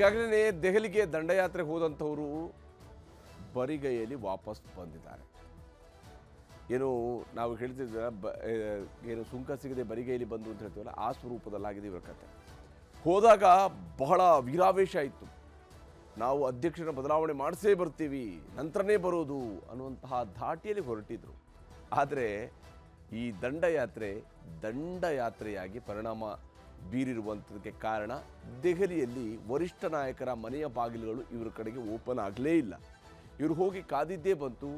ಈಗಾಗಲೇ ದೆಹಲಿಗೆ ದಂಡಯಾತ್ರೆ ಹೋದಂಥವರು ಬರಿಗೈಯಲ್ಲಿ ವಾಪಸ್ ಬಂದಿದ್ದಾರೆ. ಏನು ನಾವು ಹೇಳ್ತಿದ್ದೀರ ಬ ಏನು ಸುಂಕ ಸಿಗದೆ ಬರಿಗೈಯಲ್ಲಿ ಬಂದು ಅಂತ ಹೇಳ್ತೀವಲ್ಲ, ಆ ಸ್ವರೂಪದಲ್ಲಾಗಿದೆ ಇವರ ಕತೆ. ಹೋದಾಗ ಬಹಳ ವೀರಾವೇಶ ಇತ್ತು. ನಾವು ಅಧ್ಯಕ್ಷರ ಬದಲಾವಣೆ ಮಾಡಿಸೇ ಬರ್ತೀವಿ, ನಂತರನೇ ಬರೋದು ಅನ್ನುವಂತಹ ಧಾಟಿಯಲ್ಲಿ ಹೊರಟಿದ್ರು. ಆದರೆ ಈ ದಂಡಯಾತ್ರೆ ದಂಡಯಾತ್ರೆಯಾಗಿ ಪರಿಣಾಮ ಬೀರಿರುವಂಥದಕ್ಕೆ ಕಾರಣ ದೆಹಲಿಯಲ್ಲಿ ವರಿಷ್ಠ ನಾಯಕರ ಮನೆಯ ಬಾಗಿಲುಗಳು ಇವರ ಕಡೆಗೆ ಓಪನ್ ಆಗಲೇ ಇಲ್ಲ. ಇವರು ಹೋಗಿ ಕಾದಿದ್ದೇ ಬಂತು,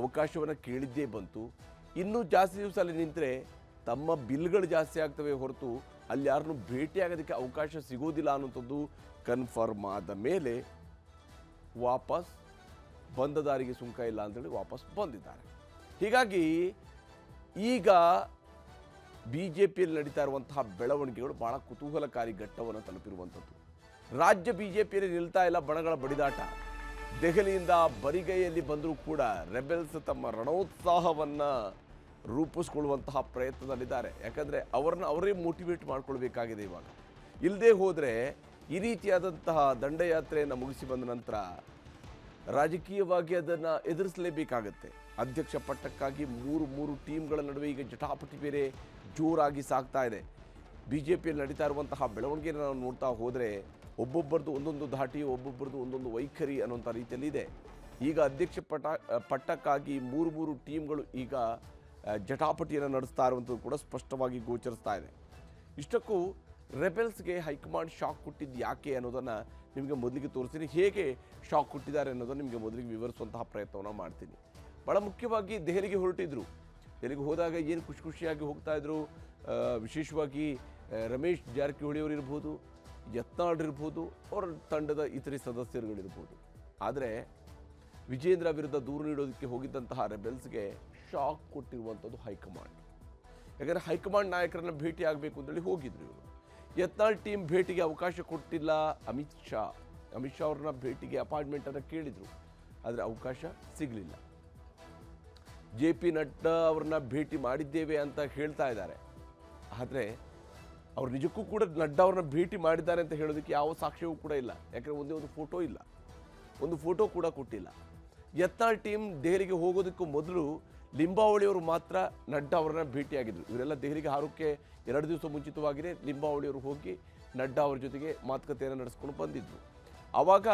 ಅವಕಾಶವನ್ನು ಕೇಳಿದ್ದೇ ಬಂತು. ಇನ್ನೂ ಜಾಸ್ತಿ ದಿವಸ ಅಲ್ಲಿ ನಿಂತರೆ ತಮ್ಮ ಬಿಲ್ಗಳು ಜಾಸ್ತಿ ಆಗ್ತವೆ ಹೊರತು ಅಲ್ಲಿ ಯಾರನ್ನು ಭೇಟಿಯಾಗೋದಕ್ಕೆ ಅವಕಾಶ ಸಿಗೋದಿಲ್ಲ ಅನ್ನೋಂಥದ್ದು ಕನ್ಫರ್ಮ್ ಆದ ಮೇಲೆ ವಾಪಸ್ ಬಂದ ದಾರಿಗೆ ಸುಂಕ ಇಲ್ಲ ಅಂತೇಳಿ ವಾಪಸ್ ಬಂದಿದ್ದಾರೆ. ಹೀಗಾಗಿ ಈಗ ಬಿ ಜೆ ಪಿಯಲ್ಲಿ ನಡೀತಾ ಇರುವಂತಹ ಬೆಳವಣಿಗೆಗಳು ಬಹಳ ಕುತೂಹಲಕಾರಿ ಘಟ್ಟವನ್ನು ತಲುಪಿರುವಂಥದ್ದು. ರಾಜ್ಯ ಬಿ ಜೆ ಪಿಯಲ್ಲಿ ನಿಲ್ತಾ ಇಲ್ಲ ಬಣಗಳ ಬಡಿದಾಟ. ದೆಹಲಿಯಿಂದ ಬರಿಗೈಯಲ್ಲಿ ಬಂದರೂ ಕೂಡ ರೆಬೆಲ್ಸ್ ತಮ್ಮ ರಣೋತ್ಸಾಹವನ್ನು ರೂಪಿಸ್ಕೊಳ್ಳುವಂತಹ ಪ್ರಯತ್ನದಲ್ಲಿದ್ದಾರೆ. ಯಾಕಂದರೆ ಅವರನ್ನು ಅವರೇ ಮೋಟಿವೇಟ್ ಮಾಡ್ಕೊಳ್ಬೇಕಾಗಿದೆ ಇವಾಗ. ಇಲ್ಲದೆ ಹೋದರೆ ಈ ರೀತಿಯಾದಂತಹ ದಂಡಯಾತ್ರೆಯನ್ನು ಮುಗಿಸಿ ಬಂದ ನಂತರ ರಾಜಕೀಯವಾಗಿ ಅದನ್ನು ಎದುರಿಸಲೇಬೇಕಾಗತ್ತೆ. ಅಧ್ಯಕ್ಷ ಪಟ್ಟಕ್ಕಾಗಿ ಮೂರು ಮೂರು ಟೀಮ್ಗಳ ನಡುವೆ ಈಗ ಜಟಾಪಟಿ ಬೇರೆ ಜೋರಾಗಿ ಸಾಗ್ತಾ ಇದೆ. ಬಿ ಜೆ ಪಿಯಲ್ಲಿ ನಡೀತಾ ಇರುವಂತಹ ಬೆಳವಣಿಗೆಯನ್ನು ನಾವು ನೋಡ್ತಾ ಹೋದರೆ ಒಬ್ಬೊಬ್ಬರದು ಒಂದೊಂದು ಧಾಟಿ ಒಬ್ಬೊಬ್ಬರದು ಒಂದೊಂದು ವೈಖರಿ ಅನ್ನೋಂಥ ರೀತಿಯಲ್ಲಿ ಇದೆ. ಈಗ ಅಧ್ಯಕ್ಷ ಪಟ, ಪಟ್ಟಕ್ಕಾಗಿ ಮೂರು ಮೂರು ಟೀಮ್ಗಳು ಈಗ ಜಟಾಪಟಿಯನ್ನು ನಡೆಸ್ತಾ ಇರುವಂಥದ್ದು ಕೂಡ ಸ್ಪಷ್ಟವಾಗಿ ಗೋಚರಿಸ್ತಾ ಇದೆ. ಇಷ್ಟಕ್ಕೂ ರೆಬೆಲ್ಸ್ಗೆ ಹೈಕಮಾಂಡ್ ಶಾಕ್ ಕೊಟ್ಟಿದ್ದು ಯಾಕೆ ಅನ್ನೋದನ್ನು ನಿಮಗೆ ಮೊದಲಿಗೆ ತೋರಿಸ್ತೀನಿ. ಹೇಗೆ ಶಾಕ್ ಕೊಟ್ಟಿದ್ದಾರೆ ಅನ್ನೋದನ್ನು ನಿಮಗೆ ಮೊದಲಿಗೆ ವಿವರಿಸುವಂತಹ ಪ್ರಯತ್ನವನ್ನು ಮಾಡ್ತೀನಿ. ಭಾಳ ಮುಖ್ಯವಾಗಿ ದೆಹಲಿಗೆ ಹೊರಟಿದ್ರು. ದೆಹಲಿಗೆ ಹೋದಾಗ ಏನು ಖುಷಿ ಖುಷಿಯಾಗಿ ಹೋಗ್ತಾಯಿದ್ರು ವಿಶೇಷವಾಗಿ ರಮೇಶ್ ಜಾರಕಿಹೊಳಿ ಅವರು ಇರ್ಬೋದು, ಯತ್ನಾಳ್ ಇರ್ಬೋದು, ಅವರ ತಂಡದ ಇತರೆ ಸದಸ್ಯರುಗಳಿರ್ಬೋದು. ಆದರೆ, ವಿಜೇಂದ್ರ ವಿರುದ್ಧ ದೂರು ನೀಡೋದಕ್ಕೆ ಹೋಗಿದ್ದಂತಹ ರೆಬೆಲ್ಸ್ಗೆ ಶಾಕ್ ಕೊಟ್ಟಿರುವಂಥದ್ದು ಹೈಕಮಾಂಡ್. ಯಾಕಂದರೆ ಹೈಕಮಾಂಡ್ ನಾಯಕರನ್ನ ಭೇಟಿ ಆಗಬೇಕು ಅಂತೇಳಿ ಹೋಗಿದ್ರು ಇವರು. ಯತ್ನಾಳ್ ಟೀಮ್ ಭೇಟಿಗೆ ಅವಕಾಶ ಕೊಟ್ಟಿಲ್ಲ ಅಮಿತ್ ಶಾ. ಅಮಿತ್ ಶಾ ಅವ್ರನ್ನ ಭೇಟಿಗೆ ಅಪಾಯಿಂಟ್ಮೆಂಟನ್ನು ಕೇಳಿದರು. ಆದರೆ ಅವಕಾಶ ಸಿಗಲಿಲ್ಲ. ಜೆ ಪಿ ನಡ್ಡಾ ಅವ್ರನ್ನ ಭೇಟಿ ಮಾಡಿದ್ದೇವೆ ಅಂತ ಹೇಳ್ತಾ ಇದ್ದಾರೆ. ಆದರೆ ಅವ್ರು ನಿಜಕ್ಕೂ ಕೂಡ ನಡ್ಡಾ ಅವ್ರನ್ನ ಭೇಟಿ ಮಾಡಿದ್ದಾರೆ ಅಂತ ಹೇಳೋದಕ್ಕೆ ಯಾವ ಸಾಕ್ಷ್ಯವೂ ಕೂಡ ಇಲ್ಲ. ಯಾಕಂದರೆ ಒಂದೇ ಒಂದು ಫೋಟೋ ಇಲ್ಲ. ಒಂದು ಫೋಟೋ ಕೂಡ ಕೊಟ್ಟಿಲ್ಲ. ಯತ್ನಾಳ್ ಟೀಮ್ ದೆಹಲಿಗೆ ಹೋಗೋದಕ್ಕೂ ಮೊದಲು ಲಿಂಬಾವಳಿಯವರು ಮಾತ್ರ ನಡ್ಡಾ ಅವ್ರನ್ನ ಭೇಟಿಯಾಗಿದ್ದರು ಇವರೆಲ್ಲ ದೆಹಲಿಗೆ ಹಾರೋಕ್ಕೆ ಎರಡು ದಿವಸ ಮುಂಚಿತವಾಗಿಯೇ ಲಿಂಬಾವಳಿಯವರು ಹೋಗಿ ನಡ್ಡಾ ಅವ್ರ ಜೊತೆಗೆ ಮಾತುಕತೆಯನ್ನು ನಡೆಸ್ಕೊಂಡು ಬಂದಿದ್ದರು ಆವಾಗ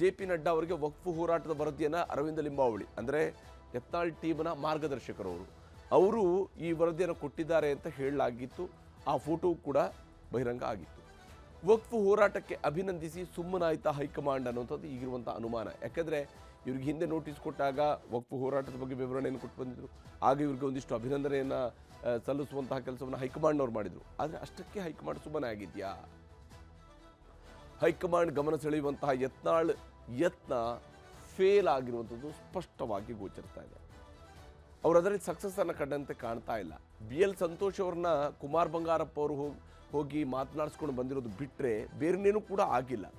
ಜೆ ಪಿ ನಡ್ಡಾ ಅವರಿಗೆ ವಕ್ಫು ಹೋರಾಟದ ವರದಿಯನ್ನು ಅರವಿಂದ ಲಿಂಬಾವಳಿ, ಅಂದರೆ ಯತ್ನಾಳ್ ಟೀಮ್ನ ಮಾರ್ಗದರ್ಶಕರವರು. ಅವರು ಈ ವರದಿಯನ್ನು ಕೊಟ್ಟಿದ್ದಾರೆ ಅಂತ ಹೇಳಲಾಗಿತ್ತು. ಆ ಫೋಟೋ ಕೂಡ ಬಹಿರಂಗ ಆಗಿತ್ತು. ವಕ್ಫ್ ಹೋರಾಟಕ್ಕೆ ಅಭಿನಂದಿಸಿ ಸುಮ್ಮನಾಯ್ತಾ ಹೈಕಮಾಂಡ್ ಅನ್ನುವಂಥದ್ದು ಈಗಿರುವಂಥ ಅನುಮಾನ. ಯಾಕಂದರೆ ಇವ್ರಿಗೆ ಹಿಂದೆ ನೋಟಿಸ್ ಕೊಟ್ಟಾಗ ವಕ್ಫ್ ಹೋರಾಟದ ಬಗ್ಗೆ ವಿವರಣೆಯನ್ನು ಕೊಟ್ಟು ಬಂದಿದ್ರು. ಆಗ ಇವ್ರಿಗೆ ಒಂದಿಷ್ಟು ಅಭಿನಂದನೆಯನ್ನು ಸಲ್ಲಿಸುವಂತಹ ಕೆಲಸವನ್ನು ಹೈಕಮಾಂಡ್ನವ್ರು ಮಾಡಿದರು. ಆದರೆ ಅಷ್ಟಕ್ಕೆ ಹೈಕಮಾಂಡ್ ಸುಮ್ಮನೆ ಆಗಿದೆಯಾ? ಹೈಕಮಾಂಡ್ ಗಮನ ಸೆಳೆಯುವಂತಹ ಯತ್ನಾಳ್, ಯತ್ನ ಫೇಲ್ ಆಗಿರುವಂಥದ್ದು ಸ್ಪಷ್ಟವಾಗಿ ಗೋಚರಿಸ್ತಾ ಇದೆ. ಅವರು ಅದರಲ್ಲಿ ಸಕ್ಸಸ್ ಅನ್ನು ಕಂಡಂತೆ ಕಾಣ್ತಾ ಇಲ್ಲ. ಬಿ ಎಲ್ ಸಂತೋಷ್ ಅವ್ರನ್ನ ಕುಮಾರ್ ಬಂಗಾರಪ್ಪ ಅವರು ಹೋಗಿ ಹೋಗಿ ಮಾತನಾಡಿಸ್ಕೊಂಡು ಬಂದಿರೋದು ಬಿಟ್ಟರೆ ಬೇರೆನೇನೂ ಕೂಡ ಆಗಿಲ್ಲ.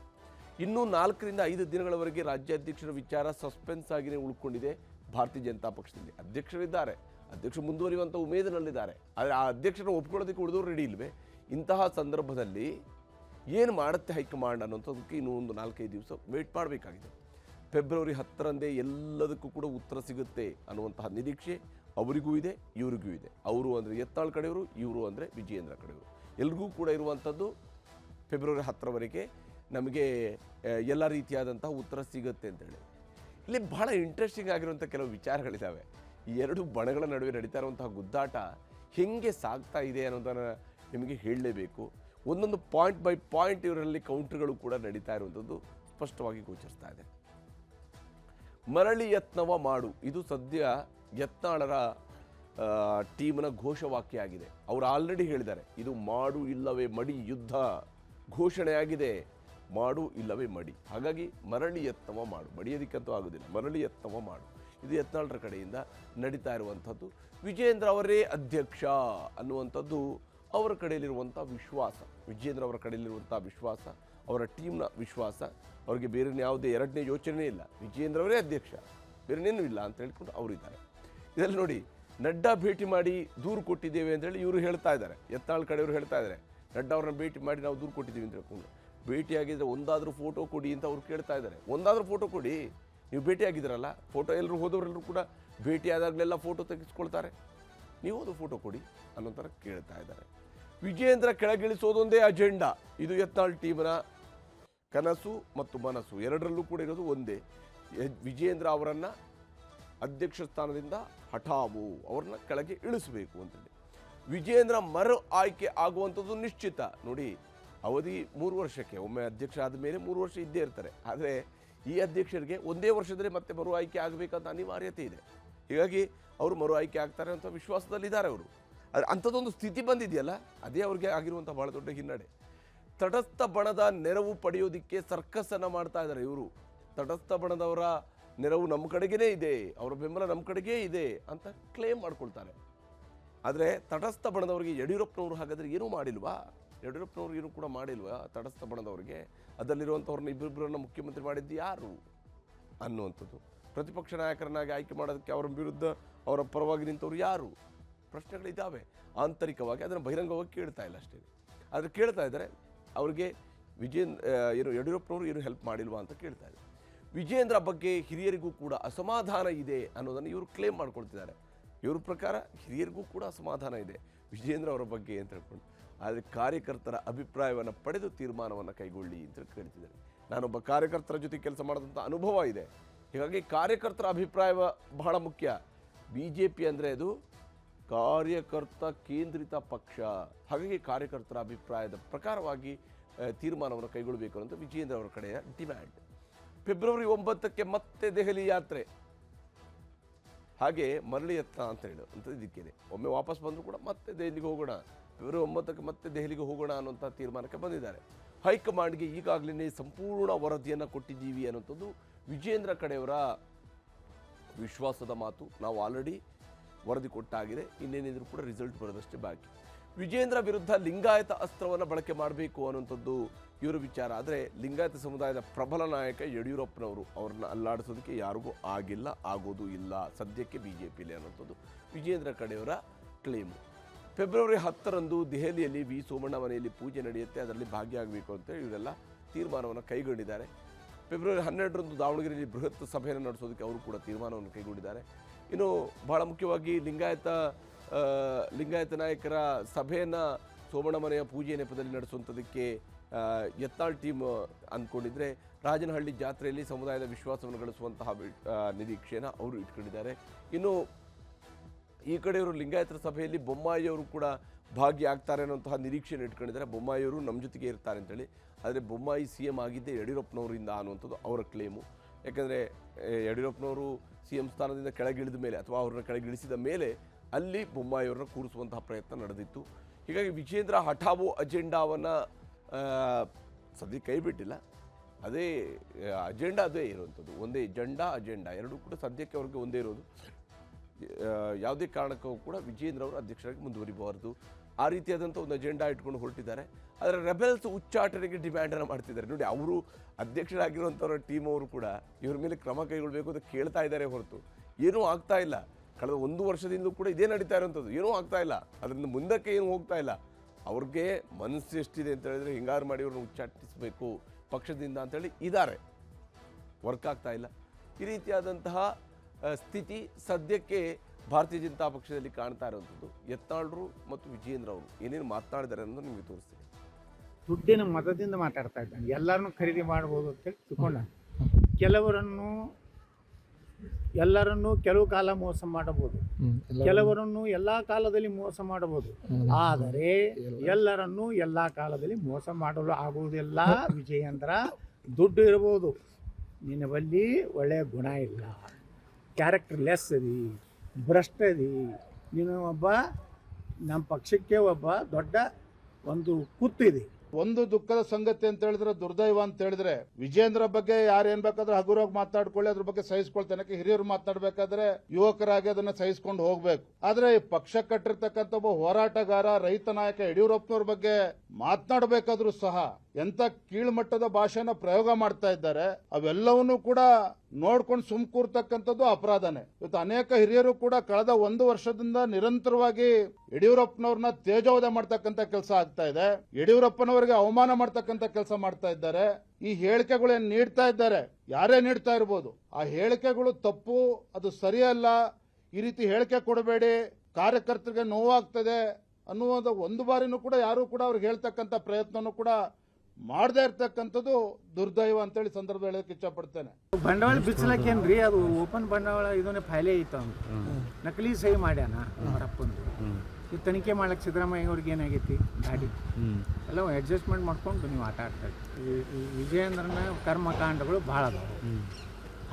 ಇನ್ನೂ ನಾಲ್ಕರಿಂದ ಐದು ದಿನಗಳವರೆಗೆ ರಾಜ್ಯಾಧ್ಯಕ್ಷರ ವಿಚಾರ ಸಸ್ಪೆನ್ಸ್ ಆಗಿನೇ ಉಳ್ಕೊಂಡಿದೆ. ಭಾರತೀಯ ಜನತಾ ಪಕ್ಷದಲ್ಲಿ ಅಧ್ಯಕ್ಷರಿದ್ದಾರೆ. ಅಧ್ಯಕ್ಷರು ಮುಂದುವರಿಯುವಂಥ ಉಮೇದಿನಲ್ಲಿದ್ದಾರೆ. ಆದರೆ ಆ ಅಧ್ಯಕ್ಷರನ್ನು ಒಪ್ಕೊಳ್ಳೋದಕ್ಕೆ ಉಳಿದವರು ರೆಡಿ ಇಲ್ವೇ? ಇಂತಹ ಸಂದರ್ಭದಲ್ಲಿ ಏನು ಮಾಡುತ್ತೆ ಹೈಕಮಾಂಡ್ ಅನ್ನೋಂಥದ್ದಕ್ಕೆ ಇನ್ನೂ ಒಂದು ನಾಲ್ಕೈದು ದಿವಸ ವೇಟ್ ಮಾಡಬೇಕಾಗಿದೆ. ಫೆಬ್ರವರಿ ಹತ್ತರಂದೇ ಎಲ್ಲದಕ್ಕೂ ಕೂಡ ಉತ್ತರ ಸಿಗುತ್ತೆ ಅನ್ನುವಂತಹ ನಿರೀಕ್ಷೆ ಅವರಿಗೂ ಇದೆ, ಇವರಿಗೂ ಇದೆ. ಅವರು ಅಂದರೆ ಯತ್ನಾಳ್ ಕಡೆಯವರು, ಇವರು ಅಂದರೆ ವಿಜಯೇಂದ್ರ ಕಡೆಯವರು. ಎಲ್ರಿಗೂ ಕೂಡ ಇರುವಂಥದ್ದು ಫೆಬ್ರವರಿ ಹತ್ತರವರೆಗೆ ನಮಗೆ ಎಲ್ಲ ರೀತಿಯಾದಂತಹ ಉತ್ತರ ಸಿಗುತ್ತೆ ಅಂತೇಳಿ ಇಲ್ಲಿ ಬಹಳ ಇಂಟ್ರೆಸ್ಟಿಂಗ್ ಆಗಿರುವಂಥ ಕೆಲವು ವಿಚಾರಗಳಿದ್ದಾವೆ ಈ ಎರಡು ಬಣಗಳ ನಡುವೆ ನಡೀತಾ ಇರುವಂತಹ ಗುದ್ದಾಟ ಹೆಂಗೆ ಸಾಗ್ತಾ ಇದೆ ಅನ್ನೋದನ್ನು ನಿಮಗೆ ಹೇಳಲೇಬೇಕು. ಒಂದೊಂದು ಪಾಯಿಂಟ್ ಬೈ ಪಾಯಿಂಟ್ ಇವರಲ್ಲಿ ಕೌಂಟ್ರ್ಗಳು ಕೂಡ ನಡೀತಾ ಇರುವಂಥದ್ದು ಸ್ಪಷ್ಟವಾಗಿ ಗೋಚರಿಸ್ತಾ ಇದೆ. ಮರಳಿ ಯತ್ನವ ಮಾಡು. ಇದು ಸದ್ಯ ಯತ್ನಾಳರ ಟೀಮ್ನ ಘೋಷವಾಕ್ಯ ಆಗಿದೆ. ಅವರು ಆಲ್ರೆಡಿ ಹೇಳಿದ್ದಾರೆ, ಇದು ಮಾಡು ಇಲ್ಲವೇ ಮಡಿ ಯುದ್ಧ ಘೋಷಣೆಯಾಗಿದೆ. ಮಾಡು ಇಲ್ಲವೇ ಮಡಿ. ಹಾಗಾಗಿ ಮರಳಿ ಯತ್ನವ ಮಾಡು. ಮಡಿಯೋದಿಕ್ಕಂತೂ ಆಗೋದಿಲ್ಲ. ಮರಳಿ ಯತ್ನವ ಮಾಡು. ಇದು ಯತ್ನಾಳರ ಕಡೆಯಿಂದ ನಡೀತಾ ಇರುವಂಥದ್ದು. ವಿಜೇಂದ್ರ ಅವರೇ ಅಧ್ಯಕ್ಷ ಅನ್ನುವಂಥದ್ದು ಅವರ ಕಡೆಯಲ್ಲಿರುವಂಥ ವಿಶ್ವಾಸ. ವಿಜೇಂದ್ರ ಅವರ ಕಡೆಯಲ್ಲಿರುವಂಥ ವಿಶ್ವಾಸ. ಅವರ ಟೀಮ್ನ ವಿಶ್ವಾಸ, ಅವರಿಗೆ ಬೇರೆ ಯಾವುದೇ ಎರಡನೇ ಯೋಚನೆ ಇಲ್ಲ. ವಿಜೇಂದ್ರ ಅವರೇ ಅಧ್ಯಕ್ಷ ಬೇರೆನೇನೂ ಇಲ್ಲ ಅಂತ ಹೇಳ್ಕೊಂಡು ಅವರಿದ್ದಾರೆ ಇದರಲ್ಲಿ ನೋಡಿ, ನಡ್ಡಾ ಭೇಟಿ ಮಾಡಿ ದೂರು ಕೊಟ್ಟಿದ್ದೇವೆ ಅಂತೇಳಿ ಇವರು ಹೇಳ್ತಾ ಇದ್ದಾರೆ. ಎತ್ತಾಳ್ ಕಡೆಯವರು ಹೇಳ್ತಾ ಇದ್ದಾರೆ. ನಡ್ಡಾ ಅವ್ರನ್ನ ಭೇಟಿ ಮಾಡಿ ನಾವು ದೂರು ಕೊಟ್ಟಿದ್ದೀವಿ ಅಂತ ಹೇಳ್ಕೊಂಡು. ಭೇಟಿಯಾಗಿದ್ದರೆ ಒಂದಾದರೂ ಫೋಟೋ ಕೊಡಿ ಅಂತ ಅವ್ರು ಕೇಳ್ತಾ ಇದ್ದಾರೆ. ಒಂದಾದರೂ ಫೋಟೋ ಕೊಡಿ. ನೀವು ಭೇಟಿಯಾಗಿದ್ದೀರಲ್ಲ ಫೋಟೋ ಎಲ್ಲರೂ ಹೋದವರೆಲ್ಲರೂ ಕೂಡ ಭೇಟಿಯಾದಾಗಲೆಲ್ಲ ಫೋಟೋ ತೆಗೆಸ್ಕೊಳ್ತಾರೆ. ನೀವು ಅದು ಫೋಟೋ ಕೊಡಿ ಅನ್ನೋ ಥರ ಕೇಳ್ತಾ ಇದ್ದಾರೆ. ವಿಜೇಂದ್ರ ಕೆಳಗಿಳಿಸೋದೊಂದೇ ಅಜೆಂಡಾ. ಇದು ಯತ್ನಾಳ್ ಟೀಮ್ನ ಕನಸು ಮತ್ತು ಮನಸ್ಸು. ಎರಡರಲ್ಲೂ ಕೂಡ ಇರೋದು ಒಂದೇ. ವಿಜೇಂದ್ರ ಅವರನ್ನು ಅಧ್ಯಕ್ಷ ಸ್ಥಾನದಿಂದ ಹಠಾವು ಅವ್ರನ್ನ ಕೆಳಗೆ ಇಳಿಸಬೇಕು ಅಂತೇಳಿ. ವಿಜೇಂದ್ರ ಮರು ಆಯ್ಕೆ ಆಗುವಂಥದ್ದು ನಿಶ್ಚಿತ. ನೋಡಿ, ಅವಧಿ ಮೂರು ವರ್ಷಕ್ಕೆ, ಒಮ್ಮೆ ಅಧ್ಯಕ್ಷ ಆದ ಮೇಲೆ ಮೂರು ವರ್ಷ ಇದ್ದೇ ಇರ್ತಾರೆ. ಆದರೆ ಈ ಅಧ್ಯಕ್ಷರಿಗೆ ಒಂದೇ ವರ್ಷದಲ್ಲಿ ಮತ್ತೆ ಮರು ಆಯ್ಕೆ ಆಗಬೇಕಂತ ಅನಿವಾರ್ಯತೆ ಇದೆ. ಹೀಗಾಗಿ ಅವರು ಮರು ಆಯ್ಕೆ ಆಗ್ತಾರೆ ಅಂತ ವಿಶ್ವಾಸದಲ್ಲಿದ್ದಾರೆ ಅವರು. ಅಂಥದ್ದೊಂದು ಸ್ಥಿತಿ ಬಂದಿದೆಯಲ್ಲ, ಅದೇ ಅವ್ರಿಗೆ ಆಗಿರುವಂಥ ಭಾಳ ದೊಡ್ಡ ಹಿನ್ನಡೆ. ತಟಸ್ಥ ಬಣದ ನೆರವು ಪಡೆಯೋದಿಕ್ಕೆ ಸರ್ಕಸ್ಸನ್ನು ಮಾಡ್ತಾ ಇದ್ದಾರೆ ಇವರು. ತಟಸ್ಥ ಬಣದವರ ನೆರವು ನಮ್ಮ ಕಡೆಗೇ ಇದೆ, ಅವರ ಬೆಂಬಲ ನಮ್ಮ ಕಡೆಗೇ ಇದೆ ಅಂತ ಕ್ಲೇಮ್ ಮಾಡ್ಕೊಳ್ತಾರೆ. ಆದರೆ ತಟಸ್ಥ ಬಣದವರಿಗೆ ಯಡಿಯೂರಪ್ಪನವರು ಹಾಗಾದರೆ ಏನೂ ಮಾಡಿಲ್ವಾ? ಯಡಿಯೂರಪ್ಪನವ್ರು ಏನೂ ಕೂಡ ಮಾಡಿಲ್ವಾ ತಟಸ್ಥ ಬಣದವರಿಗೆ? ಅದರಲ್ಲಿರುವಂಥವ್ರನ್ನ ಇಬ್ಬರಿಬ್ಬರನ್ನ ಮುಖ್ಯಮಂತ್ರಿ ಮಾಡಿದ್ದು ಯಾರು ಅನ್ನುವಂಥದ್ದು. ಪ್ರತಿಪಕ್ಷ ನಾಯಕರನ್ನಾಗಿ ಆಯ್ಕೆ ಮಾಡೋದಕ್ಕೆ ಅವರ ವಿರುದ್ಧ ಅವರ ಪರವಾಗಿ ನಿಂತವರು ಯಾರು? ಪ್ರಶ್ನೆಗಳಿದ್ದಾವೆ. ಆಂತರಿಕವಾಗಿ ಅದನ್ನು ಬಹಿರಂಗವಾಗಿ ಕೇಳ್ತಾ ಇಲ್ಲ ಅಷ್ಟೇ. ಆದರೆ ಕೇಳ್ತಾ ಇದ್ದಾರೆ, ಅವ್ರಿಗೆ ವಿಜಯನ್ ಏನು ಯಡಿಯೂರಪ್ಪನವರು ಏನು ಹೆಲ್ಪ್ ಮಾಡಿಲ್ವಾ ಅಂತ ಕೇಳ್ತಾ ಇದ್ದಾರೆ ವಿಜೇಂದ್ರ ಬಗ್ಗೆ ಹಿರಿಯರಿಗೂ ಕೂಡ ಅಸಮಾಧಾನ ಇದೆ ಅನ್ನೋದನ್ನು ಇವರು ಕ್ಲೇಮ್ ಮಾಡ್ಕೊಳ್ತಿದ್ದಾರೆ. ಇವ್ರ ಪ್ರಕಾರ ಹಿರಿಯರಿಗೂ ಕೂಡ ಅಸಮಾಧಾನ ಇದೆ ವಿಜೇಂದ್ರ ಅವರ ಬಗ್ಗೆ ಅಂತ ಹೇಳ್ಕೊಂಡು. ಆದರೆ ಕಾರ್ಯಕರ್ತರ ಅಭಿಪ್ರಾಯವನ್ನು ಪಡೆದು ತೀರ್ಮಾನವನ್ನು ಕೈಗೊಳ್ಳಿ ಅಂತ ಕೇಳ್ತಿದ್ದಾರೆ. ನಾನೊಬ್ಬ ಕಾರ್ಯಕರ್ತರ ಜೊತೆ ಕೆಲಸ ಮಾಡಿದಂಥ ಅನುಭವ ಇದೆ. ಹೀಗಾಗಿ ಕಾರ್ಯಕರ್ತರ ಅಭಿಪ್ರಾಯ ಬಹಳ ಮುಖ್ಯ. ಬಿ ಜೆ ಪಿ ಅಂದರೆ ಅದು ಕಾರ್ಯಕರ್ತ ಕೇಂದ್ರಿತ ಪಕ್ಷ. ಹಾಗಾಗಿ ಕಾರ್ಯಕರ್ತರ ಅಭಿಪ್ರಾಯದ ಪ್ರಕಾರವಾಗಿ ತೀರ್ಮಾನವನ್ನು ಕೈಗೊಳ್ಳಬೇಕು ಅಂತ ವಿಜೇಂದ್ರ ಅವರ ಕಡೆಯ ಡಿಮ್ಯಾಂಡ್. ಫೆಬ್ರವರಿ ಒಂಬತ್ತಕ್ಕೆ ಮತ್ತೆ ದೆಹಲಿ ಯಾತ್ರೆ. ಹಾಗೆ ಮರಳಿ ಯತ್ನ ಅಂತ ಹೇಳು, ಅಂತ ಇದಕ್ಕೇನೆ ಒಮ್ಮೆ ವಾಪಸ್ ಬಂದರೂ ಕೂಡ ಮತ್ತೆ ದೆಹಲಿಗೆ ಹೋಗೋಣ. ಫೆಬ್ರವರಿ ಒಂಬತ್ತಕ್ಕೆ ಮತ್ತೆ ದೆಹಲಿಗೆ ಹೋಗೋಣ ಅನ್ನುವಂಥ ತೀರ್ಮಾನಕ್ಕೆ ಬಂದಿದ್ದಾರೆ. ಹೈಕಮಾಂಡ್ಗೆ ಈಗಾಗಲೇ ಸಂಪೂರ್ಣ ವರದಿಯನ್ನು ಕೊಟ್ಟಿದ್ದೀವಿ ಅನ್ನೋಂಥದ್ದು ವಿಜೇಂದ್ರ ಕಡೆಯವರ ವಿಶ್ವಾಸದ ಮಾತು. ನಾವು ಆಲ್ರೆಡಿ ವರದಿ ಕೊಟ್ಟಾಗಿದೆ, ಇನ್ನೇನಿದ್ರು ಕೂಡ ರಿಸಲ್ಟ್ ಬರೋದಷ್ಟೇ ಬಾಕಿ. ವಿಜೇಂದ್ರ ವಿರುದ್ಧ ಲಿಂಗಾಯತ ಅಸ್ತ್ರವನ್ನು ಬಳಕೆ ಮಾಡಬೇಕು ಅನ್ನುವಂಥದ್ದು ಇವರ ವಿಚಾರ. ಆದರೆ ಲಿಂಗಾಯತ ಸಮುದಾಯದ ಪ್ರಬಲ ನಾಯಕ ಯಡಿಯೂರಪ್ಪನವರು ಅವ್ರನ್ನ ಅಲ್ಲಾಡಿಸೋದಕ್ಕೆ ಯಾರಿಗೂ ಆಗಿಲ್ಲ, ಆಗೋದು ಇಲ್ಲ, ಸದ್ಯಕ್ಕೆ ಬಿ ಜೆ ಪಿಲಿ ಅನ್ನೋಂಥದ್ದು ವಿಜೇಂದ್ರ ಕಡೆಯವರ ಕ್ಲೇಮು ಫೆಬ್ರವರಿ ಹತ್ತರಂದು ದೆಹಲಿಯಲ್ಲಿ ವಿ ಸೋಮಣ್ಣ ಮನೆಯಲ್ಲಿ ಪೂಜೆ ನಡೆಯುತ್ತೆ, ಅದರಲ್ಲಿ ಭಾಗಿಯಾಗಬೇಕು ಅಂತ ಇವರೆಲ್ಲ ತೀರ್ಮಾನವನ್ನು ಕೈಗೊಂಡಿದ್ದಾರೆ. ಫೆಬ್ರವರಿ ಹನ್ನೆರಡರಂದು ದಾವಣಗೆರೆಯಲ್ಲಿ ಬೃಹತ್ ಸಭೆಯನ್ನು ನಡೆಸೋದಕ್ಕೆ ಅವರು ಕೂಡ ತೀರ್ಮಾನವನ್ನು ಕೈಗೊಂಡಿದ್ದಾರೆ. ಇನ್ನು ಬಹಳ ಮುಖ್ಯವಾಗಿ ಲಿಂಗಾಯತ ಲಿಂಗಾಯತ ನಾಯಕರ ಸಭೆಯನ್ನು ಸೋಮಣ್ಣ ಮನೆಯ ಪೂಜೆ ನೆಪದಲ್ಲಿ ನಡೆಸುವಂಥದ್ದಕ್ಕೆ ಎತ್ತಾಳ್ ಟೀಮ್ ಅಂದ್ಕೊಂಡಿದ್ರೆ ರಾಜನಹಳ್ಳಿ ಜಾತ್ರೆಯಲ್ಲಿ ಸಮುದಾಯದ ವಿಶ್ವಾಸವನ್ನು ಗಳಿಸುವಂತಹ ನಿರೀಕ್ಷೆಯನ್ನು ಅವರು ಇಟ್ಕೊಂಡಿದ್ದಾರೆ. ಇನ್ನು ಈ ಕಡೆಯವರು ಲಿಂಗಾಯತರ ಸಭೆಯಲ್ಲಿ ಬೊಮ್ಮಾಯಿಯವರು ಕೂಡ ಭಾಗಿಯಾಗ್ತಾರೆ ಅನ್ನೋಂತಹ ನಿರೀಕ್ಷೆಯನ್ನು ಇಟ್ಕೊಂಡಿದ್ದಾರೆ. ಬೊಮ್ಮಾಯಿಯವರು ನಮ್ಮ ಜೊತೆಗೆ ಇರ್ತಾರೆ ಅಂತೇಳಿ. ಆದರೆ ಬೊಮ್ಮಾಯಿ ಸಿ ಎಂ ಆಗಿದ್ದೇ ಯಡಿಯೂರಪ್ಪನವರಿಂದ ಅನ್ನುವಂಥದ್ದು ಅವರ ಕ್ಲೇಮು. ಯಾಕಂದರೆ ಯಡಿಯೂರಪ್ಪನವರು ಸಿ ಎಂ ಸ್ಥಾನದಿಂದ ಕೆಳಗಿಳಿದ ಮೇಲೆ ಅಥವಾ ಅವ್ರನ್ನ ಕೆಳಗಿಳಿಸಿದ ಮೇಲೆ ಅಲ್ಲಿ ಬೊಮ್ಮಾಯಿಯವ್ರನ್ನ ಕೂರಿಸುವಂತಹ ಪ್ರಯತ್ನ ನಡೆದಿತ್ತು. ಹೀಗಾಗಿ ವಿಜೇಂದ್ರ ಹಠಾವೋ ಅಜೆಂಡಾವನ್ನು ಸದ್ಯ ಕೈ ಬಿಟ್ಟಿಲ್ಲ. ಅದೇ ಅಜೆಂಡಾ ಅದೇ ಇರುವಂಥದ್ದು. ಒಂದೇ ಜಂಡಾ, ಅಜೆಂಡಾ ಎರಡೂ ಕೂಡ ಸದ್ಯಕ್ಕೆ ಅವ್ರಿಗೆ ಒಂದೇ ಇರೋದು. ಯಾವುದೇ ಕಾರಣಕ್ಕೂ ಕೂಡ ವಿಜೇಂದ್ರ ಅವರು ಅಧ್ಯಕ್ಷರಾಗಿ ಮುಂದುವರಿಬಾರದು. ಆ ರೀತಿಯಾದಂಥ ಒಂದು ಅಜೆಂಡಾ ಇಟ್ಕೊಂಡು ಹೊರಟಿದ್ದಾರೆ. ಆದರೆ ರೆಬೆಲ್ಸ್ ಉಚ್ಚಾಟನೆಗೆ ಡಿಮ್ಯಾಂಡನ್ನು ಮಾಡ್ತಿದ್ದಾರೆ. ನೋಡಿ, ಅವರು ಅಧ್ಯಕ್ಷರಾಗಿರುವಂಥವ್ರ ಟೀಮ್ ಅವರು ಕೂಡ ಇವ್ರ ಮೇಲೆ ಕ್ರಮ ಕೈಗೊಳ್ಳಬೇಕು ಅಂತ ಕೇಳ್ತಾ ಇದ್ದಾರೆ ಹೊರತು. ಏನೂ ಆಗ್ತಾ ಇಲ್ಲ. ಕಳೆದ ಒಂದು ವರ್ಷದಿಂದಲೂ ಕೂಡ ಇದೇ ನಡೀತಾ ಇರುವಂಥದ್ದು ಏನೂ ಆಗ್ತಾ ಇಲ್ಲ. ಅದರಿಂದ ಮುಂದಕ್ಕೆ ಏನು ಹೋಗ್ತಾ ಇಲ್ಲ. ಅವ್ರಿಗೆ ಮನಸ್ಸು ಎಷ್ಟಿದೆ ಅಂತ ಹೇಳಿದ್ರೆ ಹಿಂಗಾರು ಮಾಡಿ ಅವ್ರನ್ನ ಉಚ್ಚಾಟಿಸಬೇಕು ಪಕ್ಷದಿಂದ ಅಂತೇಳಿ ಇದ್ದಾರೆ. ವರ್ಕ್ ಆಗ್ತಾ ಇಲ್ಲ. ಈ ರೀತಿಯಾದಂತಹ ಸ್ಥಿತಿ ಸದ್ಯಕ್ಕೆ ಭಾರತೀಯ ಜನತಾ ಪಕ್ಷದಲ್ಲಿ ಕಾಣ್ತಾ ಇರುವಂಥದ್ದು ಯತ್ನಾಳ್ರು ಮತ್ತು ವಿಜೇಂದ್ರ ಅವರು ಏನೇನು ಮಾತನಾಡಿದ್ದಾರೆ ಅನ್ನೋದು ನಿಮಗೆ ತೋರಿಸ್ತೀನಿ. ದುಡ್ಡಿನ ಮತದಿಂದ ಮಾತಾಡ್ತಾ ಇದ್ದಾನೆ. ಎಲ್ಲರನ್ನು ಖರೀದಿ ಮಾಡ್ಬೋದು ಅಂತೇಳಿ ತಿಳ್ಕೊಂಡ. ಕೆಲವರನ್ನು ಎಲ್ಲರನ್ನು ಕೆಲವು ಕಾಲ ಮೋಸ ಮಾಡಬಹುದು. ಕೆಲವರನ್ನು ಎಲ್ಲಾ ಕಾಲದಲ್ಲಿ ಮೋಸ ಮಾಡಬಹುದು. ಆದರೆ ಎಲ್ಲರನ್ನು ಎಲ್ಲಾ ಕಾಲದಲ್ಲಿ ಮೋಸ ಮಾಡಲು ಆಗುವುದಿಲ್ಲ. ವಿಜಯೇಂದ್ರ ದುಡ್ಡು ಇರಬಹುದು. ನಿನ್ನ ಬಳಿ ಒಳ್ಳೆಯ ಗುಣ ಇಲ್ಲ. ಕ್ಯಾರೆಕ್ಟರ್ ಲೆಸ್ ಅದಿ ಭ್ರಷ್ಟ ಅದಿ. ನೀನು ಒಬ್ಬ ನಮ್ಮ ಪಕ್ಷಕ್ಕೆ ಒಬ್ಬ ದೊಡ್ಡ ಒಂದು ಕುತ್ತು ಇದೆ. ಒಂದು ದುಃಖದ ಸಂಗತಿ ಅಂತ ಹೇಳಿದ್ರೆ ದುರ್ದೈವ ಅಂತ ಹೇಳಿದ್ರೆ ವಿಜೇಂದ್ರ ಬಗ್ಗೆ ಯಾರು ಏನ್ ಬೇಕಾದ್ರೆ ಹಗುರವಾಗಿ ಮಾತಾಡ್ಕೊಳ್ಳಿ, ಅದ್ರ ಬಗ್ಗೆ ಸಹಿಸ್ಕೊಳ್ತಾನೆ. ಹಿರಿಯರು ಮಾತಾಡ್ಬೇಕಾದ್ರೆ ಯುವಕರಾಗಿ ಅದನ್ನ ಸಹಿಸ್ಕೊಂಡು ಹೋಗ್ಬೇಕು. ಆದ್ರೆ ಈ ಪಕ್ಷ ಕಟ್ಟಿರ್ತಕ್ಕಂಥ ಒಬ್ಬ ಹೋರಾಟಗಾರ, ರೈತ ನಾಯಕ ಯಡಿಯೂರಪ್ಪನವ್ರ ಬಗ್ಗೆ ಮಾತನಾಡಬೇಕಾದ್ರೂ ಸಹ ಎಂತ ಕೀಳ್ಮಟ್ಟದ ಭಾಷೆನ ಪ್ರಯೋಗ ಮಾಡ್ತಾ ಇದ್ದಾರೆ, ಅವೆಲ್ಲವನ್ನೂ ಕೂಡ ನೋಡ್ಕೊಂಡು ಸುಮ್ ಕೂರ್ತಕ್ಕಂಥದ್ದು ಅಪರಾಧನೇ. ಇವತ್ತು ಅನೇಕ ಹಿರಿಯರು ಕೂಡ ಕಳೆದ ಒಂದು ವರ್ಷದಿಂದ ನಿರಂತರವಾಗಿ ಯಡಿಯೂರಪ್ಪನವ್ರನ್ನ ತೇಜೋವಧೆ ಮಾಡ್ತಕ್ಕಂಥ ಕೆಲಸ ಆಗ್ತಾ ಇದೆ. ಯಡಿಯೂರಪ್ಪನವರಿಗೆ ಅವಮಾನ ಮಾಡ್ತಕ್ಕಂಥ ಕೆಲಸ ಮಾಡ್ತಾ ಇದ್ದಾರೆ. ಈ ಹೇಳಿಕೆಗಳು ನೀಡ್ತಾ ಇದ್ದಾರೆ? ಯಾರೇ ನೀಡ್ತಾ ಇರ್ಬೋದು. ಆ ಹೇಳಿಕೆಗಳು ತಪ್ಪು, ಅದು ಸರಿಯಲ್ಲ. ಈ ರೀತಿ ಹೇಳಿಕೆ ಕೊಡಬೇಡಿ. ಕಾರ್ಯಕರ್ತರಿಗೆ ನೋವಾಗ್ತದೆ ಅನ್ನುವಂಥ ಒಂದು ಬಾರಿನೂ ಕೂಡ ಯಾರು ಕೂಡ ಅವ್ರಿಗೆ ಹೇಳ್ತಕ್ಕಂಥ ಪ್ರಯತ್ನನೂ ಕೂಡ ಮಾಡದೇ ಇರ್ತಕ್ಕಂಥದ್ದು ದುರ್ದೈವ ಅಂತೇಳಿ ಸಂದರ್ಭ ಹೇಳೋಕೆ ಇಷ್ಟಪಡ್ತೇನೆ ಬಂಡವಾಳ ಬಿಚ್ಚಲಕ್ಕೇನ್ರಿ? ಅದು ಓಪನ್ ಬಂಡವಾಳ ಇದನ್ನೇ ಫೈಲೇ ಐತ ನಕಲಿ ಸಹಿ ಮಾಡ್ಯಾನ ಅವರಪ್ಪಂದು ಈ ತನಿಖೆ ಮಾಡಕ್ಕೆ ಸಿದ್ದರಾಮಯ್ಯ ಅವ್ರಿಗೆ ಏನಾಗೈತಿ? ಗಾಡಿ. ಎಲ್ಲ ಅಡ್ಜಸ್ಟ್ಮೆಂಟ್ ಮಾಡ್ಕೊಂಡು ನೀವು ಆಟ ಆಡ್ತಾರೆ ಈ ವಿಜಯೇಂದ್ರನ ಕರ್ಮಕಾಂಡಗಳು ಭಾಳ ಅದಾವೆ.